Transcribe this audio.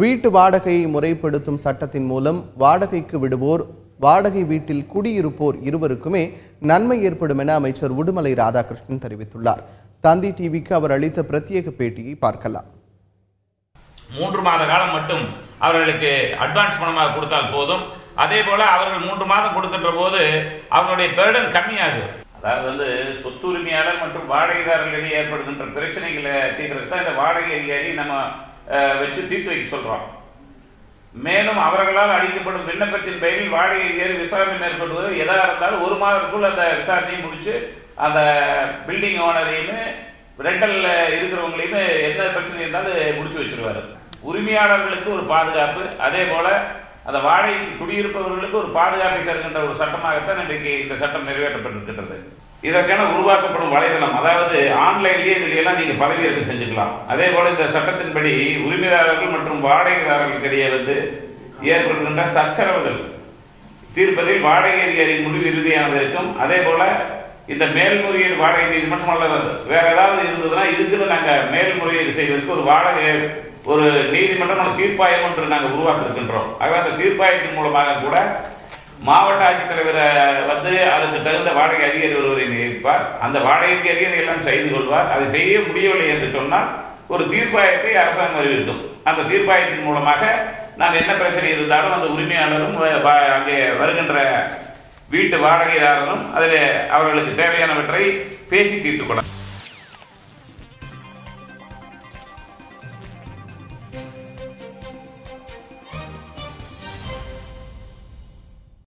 வீட்டு வாடகையை முறைப்படுத்தும் சட்டத்தின் மூலம் வாடகைக்கு விடுவோர் வாடகை வீட்டில் குடியிருப்போர் இருவருக்குமே நன்மை ஏற்படும் என அமைச்சர் உடுமலை ராதாகிருஷ்ணன் தெரிவித்துள்ளார். தந்தி டிவிக்கு அவர் அளித்த பிரத்யேக பேட்டியை பார்க்கலாம். மூன்று மாத காலம் மட்டும் அவர்களுக்கு அட்வான்ஸ் பணமாக கொடுத்தால் போதும். அதே போல அவர்கள் மூன்று மாதம் கொடுக்கின்ற போது அவர்களுடைய பேர்டன் கம்மியாகும் அதாவது வந்து சொத்துரிமையாளர் மற்றும் வாடகைதாரர்களிடையே ஏற்படுகின்ற பிரச்சனைகளை தீர்க்கிறது தான் இந்த வாடகை அதிகாரி நம்ம வச்சு தீர்த்து வைக்க சொல்றோம் மேலும் அவர்களால் அளிக்கப்படும் விண்ணப்பத்தின் பெயரில் வாடகை ஏறி விசாரணை மேற்கொள்வது எதாக இருந்தாலும் ஒரு மாதத்துக்குள் அந்த விசாரணையை முடிச்சு அந்த பில்டிங் ஓனரையுமே ரெண்டல்ல இருக்கிறவங்களையுமே எந்த பிரச்சனை இருந்தாலும் முடிச்சு வச்சிருவார். உரிமையாளர்களுக்கு ஒரு பாதுகாப்பு அதே போல அந்த வாடகை குடியிருப்பவர்களுக்கு ஒரு பாதுகாப்பை தருகின்ற ஒரு சட்டமாகத்தான் இன்றைக்கு இந்த சட்டம் நிறைவேற்றப்பட்டிருக்கின்றது. இதற்கென உருவாக்கப்படும் வலைதளம். அதாவது ஆன்லைன்லயே இதுல எல்லாம் நீங்க பதவியேற்க செஞ்சுக்கலாம். அதே போல இந்த சட்டத்தின்படி உரிமையாளர்கள் மற்றும் வாடகைதாரர்களுக்கு இடையே வந்து ஏற்படுகின்ற சச்சரவுகள். தீர்ப்பதில் வாடகை அதிகாரியின் முடிவு இறுதியானது இருக்கும். அதே போல இந்த மேல்முறையீடு வாடகை நீதிமன்றம் அல்லது வேற ஏதாவது இருந்ததுன்னா இதுக்குன்னு நாங்கள் மேல்முறையீடு செய்வதற்கு ஒரு வாடகை ஒரு நீதிமன்றம் தீர்ப்பாயம் ஒன்று நாங்கள் உருவாக்கியிருக்கின்றோம். ஆகவே அந்த தீர்ப்பாயத்தின் மூலமாக கூட மாவட்ட ஆட்சித்தலைவரை வந்து அதுக்கு தகுந்த வாடகை அதிகாரி ஒருவரை நியமிப்பார். அந்த வாடகைக்கு அதிகாரி எல்லாம் செய்து கொள்வார். அதை செய்ய முடியவில்லை என்று சொன்னால் ஒரு தீர்ப்பாயத்தை அரசாங்கம் அறிவிக்கும். அந்த தீர்ப்பாயத்தின் மூலமாக நாம் என்ன பிரச்சனை இருந்தாலும் அந்த உரிமையாளரும் வ- அங்கே வருகின்ற வீட்டு வாடகைதாரரும் அதில் அவர்களுக்கு தேவையானவற்றை பேசி தீர்த்துக்